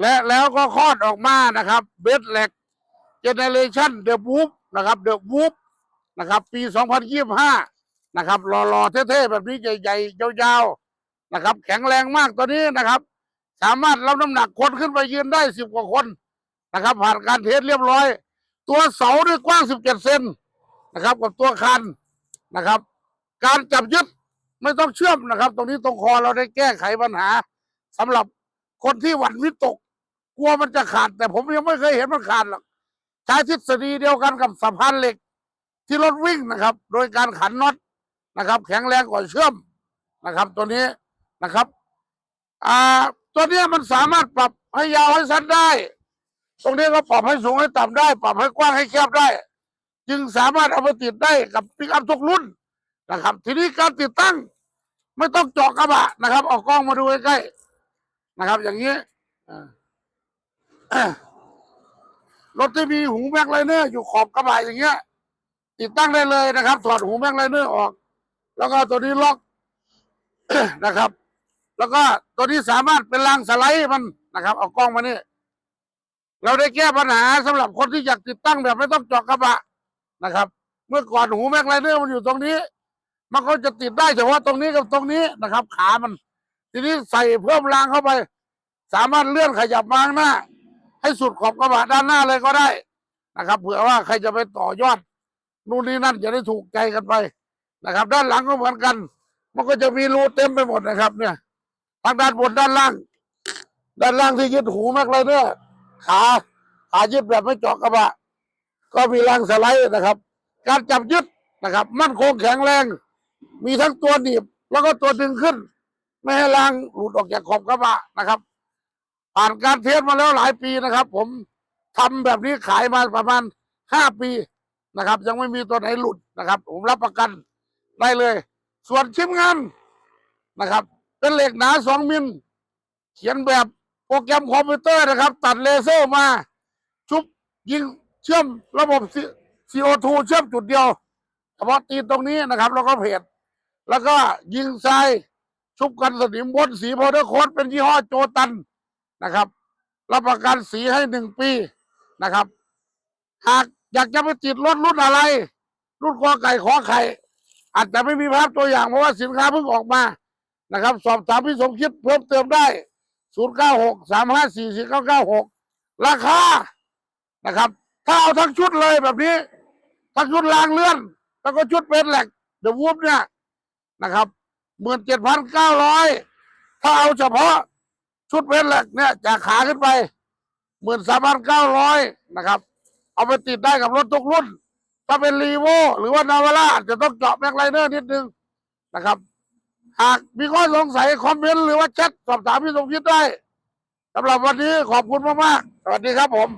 และแล้วก็คลอดออกมานะครับเบสแลกเจเนเรชันเดอะบูฟนะครับเดอะบูฟนะครับปี 2025 นะครับหล่อๆเท่ๆ แบบนี้ใหญ่ๆ ยาวๆนะครับ แข็งแรงมากตัวนี้นะครับ สามารถรับน้ำหนักคนขึ้นไปยืนได้สิบกว่าคนนะครับ ผ่านการเทสเรียบร้อย ตัวเสาด้วยกว้าง 17 เซนนะครับ กับตัวคันนะครับ การจับยึดไม่ต้องเชื่อมนะครับ ตรงนี้ตรงคอเราได้แก้ไขปัญหาสำหรับคนที่หวั่นวิตก กลัวมันจะขาด แต่ผมยังไม่เคยเห็นมันขาดหรอกใช้ทฤษฎีเดียวกันกับสะพานเหล็ก ที่รถวิ่งนะครับ โดยการขันน็อตนะครับ แข็งแรงกว่าเชื่อมนะครับ ตัวนี้นะครับอ่าตัวนี้มันสามารถปรับให้ยาวให้สั้นได้ ตรงนี้ก็ปรับให้สูงให้ต่ำได้ ปรับให้กว้างให้แคบได้ จึงสามารถเอาไปติดได้กับปิกอัพทุกรุ่นนะครับ ทีนี้การติดตั้งไม่ต้องเจาะกระบะนะครับ เอากล้องมาดูใกล้ๆนะครับ อย่างนี้อ่า รถที่มีหูแม็กไลเนอร์อยู่ขอบกระบะอย่างเงี้ย ติดตั้งได้เลยนะครับ ถอดหูแม็กไลเนอร์ออก แล้วก็ตัวนี้ล็อกนะครับ แล้วก็ตัวนี้สามารถเป็นรางสไลด์มันนะครับ เอากล้องมานี่เราได้แก้ปัญหาสำหรับคนที่อยากติดตั้งแบบไม่ต้องเจาะกระบะนะครับ เมื่อก่อนหูแม็กไลเนอร์มันอยู่ตรงนี้ มันก็จะติดได้เฉพาะตรงนี้กับตรงนี้นะครับ ขามัน ทีนี้ใส่เพิ่มรางเข้าไป สามารถเลื่อนขยับมาข้างหน้า ให้สุดขอบกระบะด้านหน้าเลยก็ได้นะครับ เผื่อว่าใครจะไปต่อยอดนู่นนี่นั่นจะได้ถูกใจกันไปนะครับ ด้านหลังก็เหมือนกัน มันก็จะมีรูเต็มไปหมดนะครับ เนี่ยทางด้านบนด้านล่าง ด้านล่างที่ยึดหูมากเลยเนี่ยขาขายึดแบบไม่เจาะกระบะ ก็มีรางสไลด์นะครับ การจับยึดนะครับ มั่นคงแข็งแรง มีทั้งตัวหนีบแล้วก็ตัวดึงขึ้น ไม่ให้รางหลุดออกจากขอบกระบะนะครับ ผ่านการเทสมาแล้วหลายปีนะครับ ผมทำแบบนี้ขายมาประมาณห้าปีนะครับ ยังไม่มีตัวไหนหลุดนะครับ ผมรับประกันได้เลย ส่วนชิ้นงานนะครับ เป็นเหล็กหนาสองมิลเขียนแบบโปรแกรมคอมพิวเตอร์นะครับ ตัดเลเซอร์มาชุบยิงเชื่อมระบบ CO2 เชื่อมจุดเดียวเฉพาะตีนตรงนี้นะครับ แล้วก็เพจแล้วก็ยิงทรายชุบกันสนิมบนสีพาวเดอร์โค้ดเป็นยี่ห้อโจตัน รับรับประกันสีให้หนึ่งปีนะครับ หากอยากจะไปติดรถรุ่นอะไร รุ่นกอไก่ขอไข่อาจจะไม่มีภาพตัวอย่างเพราะว่าสินค้าเพิ่งออกมานะครับ สอบถามพี่สมคิดเพิ่มเติมได้ 0 9 6 3 5 4 4 9 9 6 ราคานะครับ ถ้าเอาทั้งชุดเลยแบบนี้ ทั้งชุดรางเลื่อน แล้วก็ชุดเป็นแหลกเดอะวูฟเนี่ยนะครับหมื่นเจ็ดพันเก้าร้อยถ้าเอาเฉพาะ ชุดเป็นแหลกเนี่ยจากขาขึ้นไปหมื่นสามพันเก้าร้อยนะครับ เอาไปติดได้กับรถทุกรุ่น ถ้าเป็นรีโวหรือว่านาวาร่าจจะต้องเจาะแม็กไลเนอร์นิดนึงนะครับ หากมีข้อสงสัยคอมเมนต์หรือว่าแชทสอบถามพี่สมคิดได้สำหรับวันนี้ขอบคุณมากๆ สวัสดีครับผม